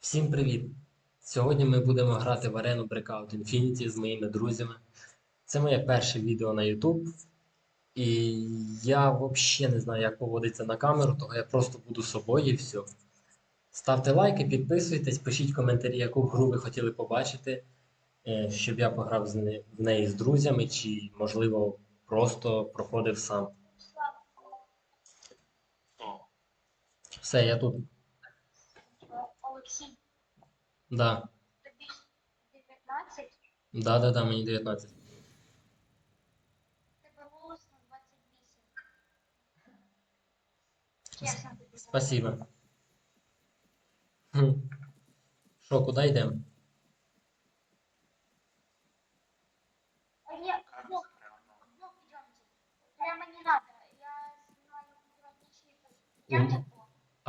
Всім привіт! Сьогодні ми будемо грати в арену Breakout Infinity з моїми друзями. Це моє перше відео на YouTube. І я взагалі не знаю, як поводиться на камеру, тому я просто буду собою і все. Ставте лайки, підписуйтесь, пишіть коментарі, яку гру ви хотіли побачити, е, щоб я пограв в неї з друзями, чи, можливо, просто проходив сам. Все, я тут. Да. тобі 19, Да, да, да, мені 19. тебе голос на 28. Чесно тобі. Спасибо. Що, куди йдемо? Ну, прямо, ну, ну, идемте. Прямо не надо. Я снимаю аккуратничный. Идемте по.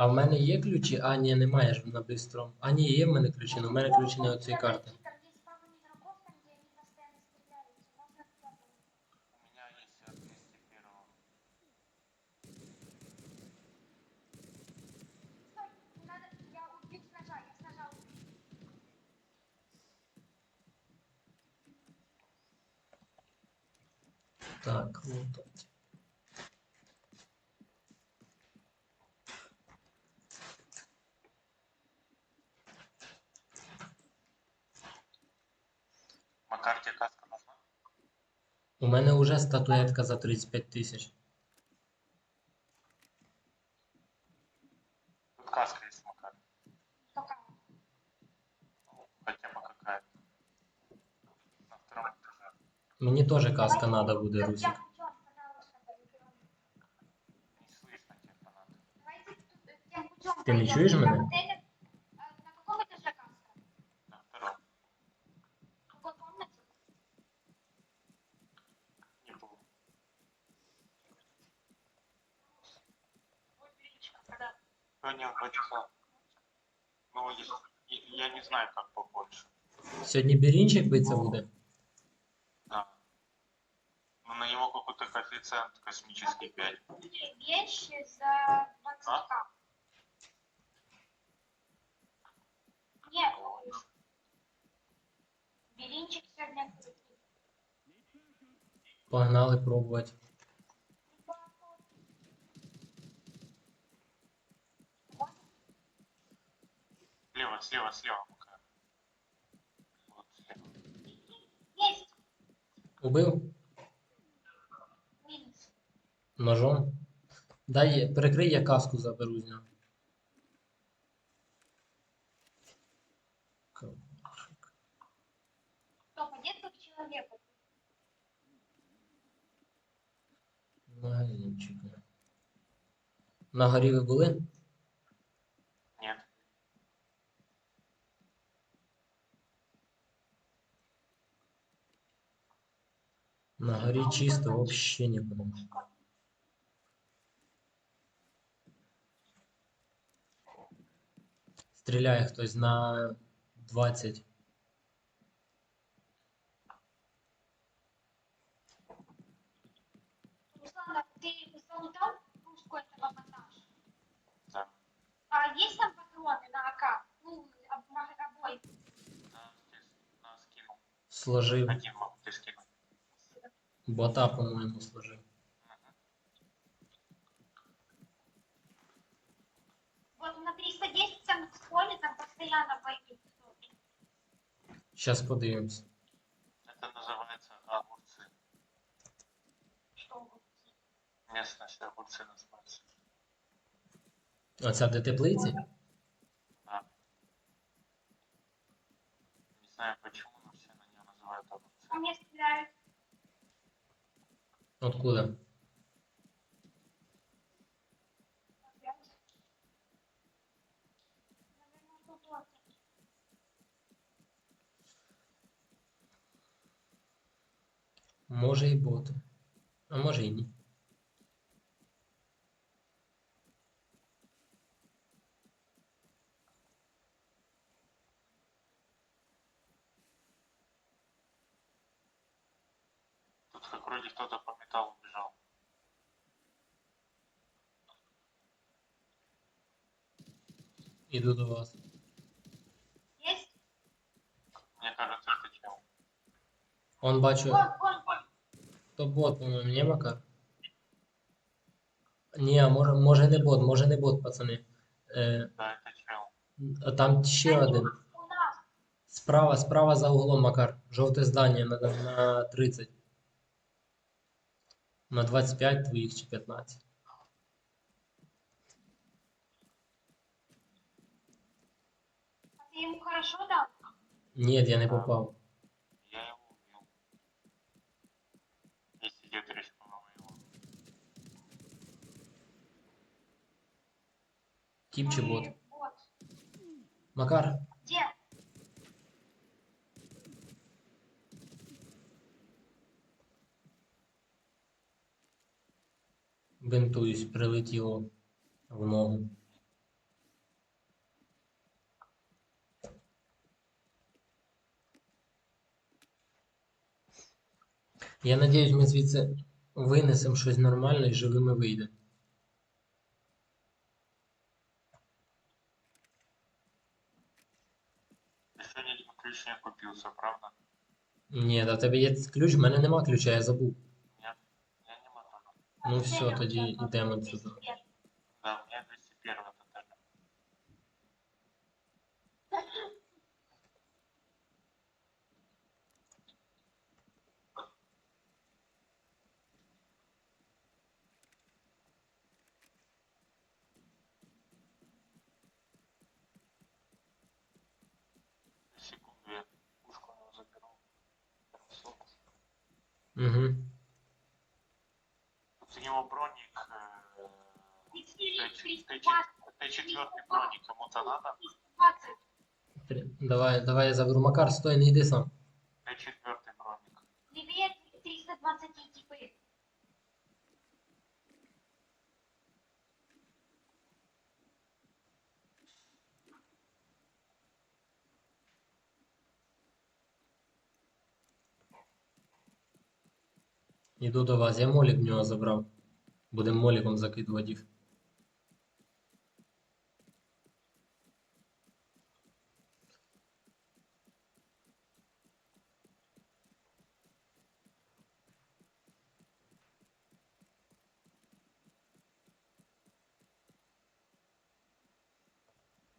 А в мене є ключі? А, ні, немає ж на бистрому. А, ні, є в мене ключі, але в мене ключі не оцієї карти. Там есть пару игроков, там, где они постоянно стреляются. Можно туда пойти. у меня есть от 201 Стой, не надо, я убью с ножа, я с ножа убью. Так, ну тут Макар, тебе каска нужна? У мене вже статуетка за 35 тисяч. Тут каска есть, Макар. Пока. Ну, хотя бы какая-то. На втором этаже. Мені теж каска треба буде, Я Русик. путем, пожалуйста, пойдем. Не слышно тебе Сегодня в числа. Ну, если- и- я не знаю, как побольше. Сьогодні бірінчик биться буде. Да. Ну, на него какой-то коэффициент космический 5. Вещи за 20к. Не, Белинчик сегодня будет. Погнали пробувати. Убив? Ножом. Дай, перекрий, я каску заберу з нього. Магазинчика. На горі ви були? На горі чисто, взагалі нікого. Стріляє хтось на 20. Руслана, ты залутал пушку этого монтаж? Да. А есть там патроны на АК? Ну, об- ма- обои. На, ты- на скинул. Сложив. Один мог ты скинул. Бота, по-моєму, сложив. Мгм. Вот на 310 там в школе там постоянно бои. Зараз подивимось. Это называется огурцы. Что? Местность огурцы называется. Оця де теплиці? Да. Не знаю почему, но все на нее называют огурцы. По мне стреляют. Откуда? Опять. Наверное, тут вот. Може і боти. А може і ні. вроде кто-то по металлу бежал. Иду до вас. Есть? Мне кажется, это чел. Он бачу. Вон, вон, вон. То бот, по-моєму, не Макар? Не, а може, може не бот, може не бот, пацани. Е, э, Да, это чел. А там ще один. Справа, справа за углом, Макар. Жовте здання на, на 30 На 25 твоїх чи 15. А ты ему хорошо дал? Ні, я не попав. Я его убил. И сидит рискнула его. Тіп чи бот? Э, Вот. Макар, Бинтуюсь, прилетіло в ногу. Я надіюсь, ми звідси винесемо щось нормальне і живими вийдемо. Еще ни один ключ не купился, правда? Ні, в тебе є ключ, в мене нема ключа, я забув. Нет, я не могу. Ну все, тоді йдемо сюди. Да, у меня 201 тотально. Секунду, я пушку у него заберу. Хорошо. Угу. Тут у него броник. э, Четыре, Т4 триста кому-то надо? Давай, давай я заберу. Макар, стой, не йди сам. Т4 броник. Левее 320 типы. Іду до вас. Я молік в нього забрав. Будемо моліком закидувати їх.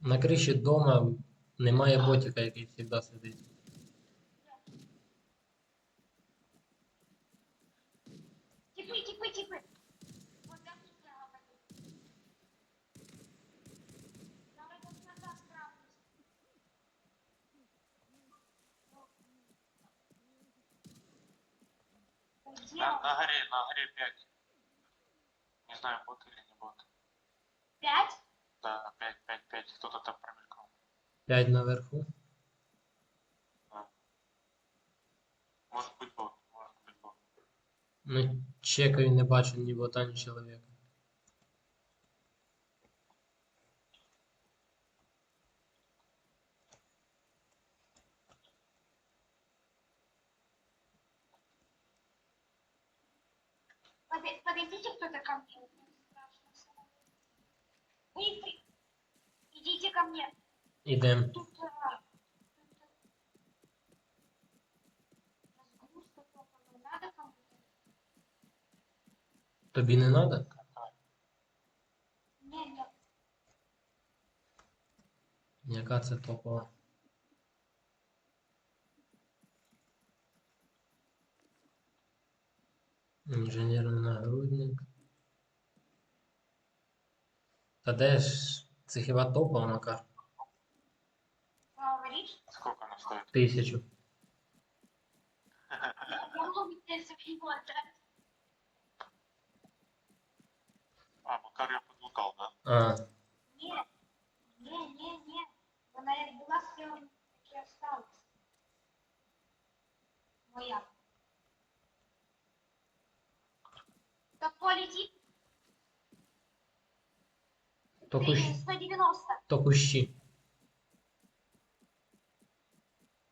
На крыше дома немає ботика, який завжди сидить. Тіпи, тіпи, тіпи. На, на горе, на горе 5. Не знаю, бот или не бот. 5? Да, 5, 5, 5. Кто-то там промелькнул. П'ять наверху. Может быть бот, может быть бот. Ну, чекаю, не бачу ні бота, чоловіка. Подой- Подойдите кто-то ко мне. Мне страшно. Идите ко мне. Ідем. Тут, а, тут, а, надо? Тобі не треба? Не, нет. Яка це топова? Інженерний нагрудник. Та де ж? Це хіба топова, Макар? Сколько она стоит? Тисячу. А, Макар я подлутал, да? А, Не, не, не, не. Она як была сделана, так и осталась. Моя. Так полетит. то, кущ... 190. то кущі.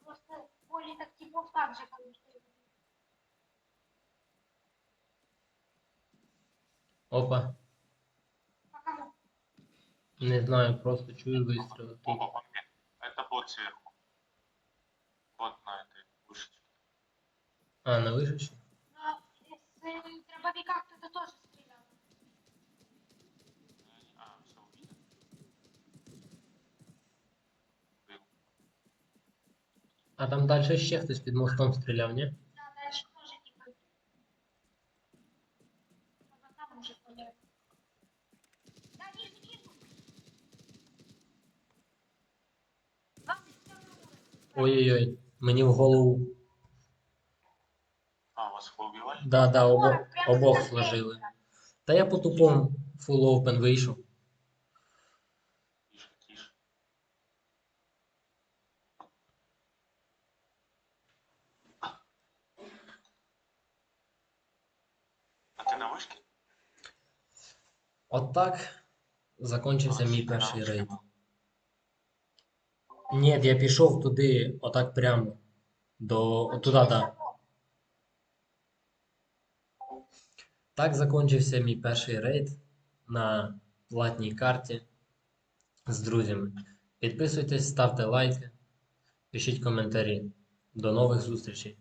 Просто поле так типов так же, как и ты. Опа. По кому? Не знаю, просто чую вистріли тут. Оба, он мне. Это бот сверху. Бот на этой вышечке. А, на вишечі? Но с э, дробовика кто-то тоже А там далі ще хтось під мостом стріляв, ні? Ой-ой-ой, мені в голову. А, вас поубивали? Да, да, обох, обох сложили. Та я по тупому full open вийшов. Ти на вишці? Закончився мій перший рейд. Ні, я пішов туди, отак прямо. До через да. Так закінчився мій перший рейд на платній карті з друзями. Підписуйтесь, ставте лайки, пишіть коментарі. До нових зустрічей!